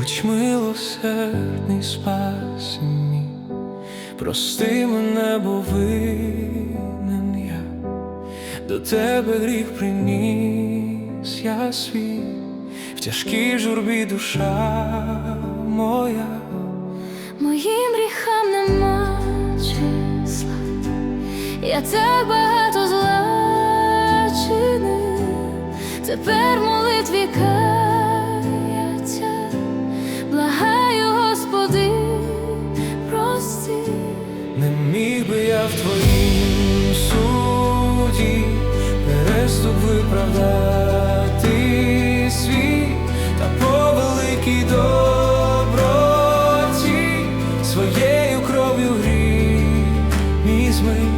Будь милосердний, спаси мій, прости мене, бо винен я, до тебе гріх приніс я свій, в тяжкій журбі душа моя, Моїм гріхам нема числа, я так багато зла тепер молитві не міг би я в твоїм суді переступ виправдати свій та по великій доброті своєю кров'ю гріх мій змий.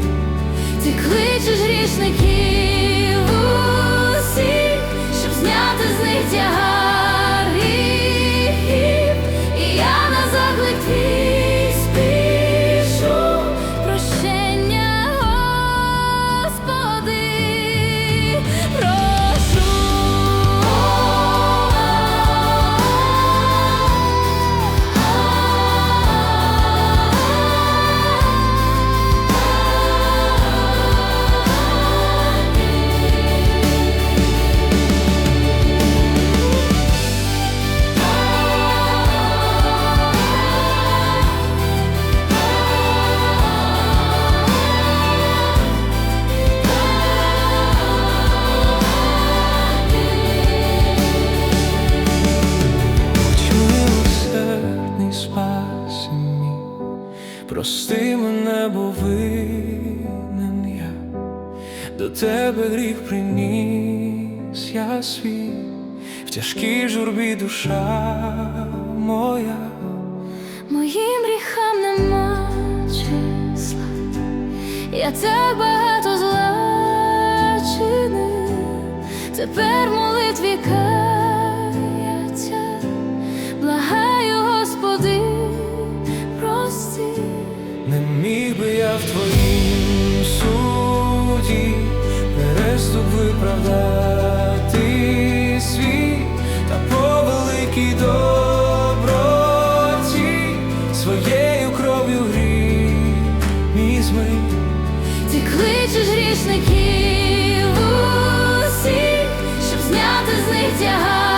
ти кличеш грішників прости мене, бо винен я, до тебе гріх приніс я свій, в тяжкій журбі душа моя, Моїм гріхам нема числа, я так багато зла чинив, тепер молитві завдяки доброті своєю кров'ю грі мій змив. Ти кличеш грішників усіх, щоб зняти з них тягар.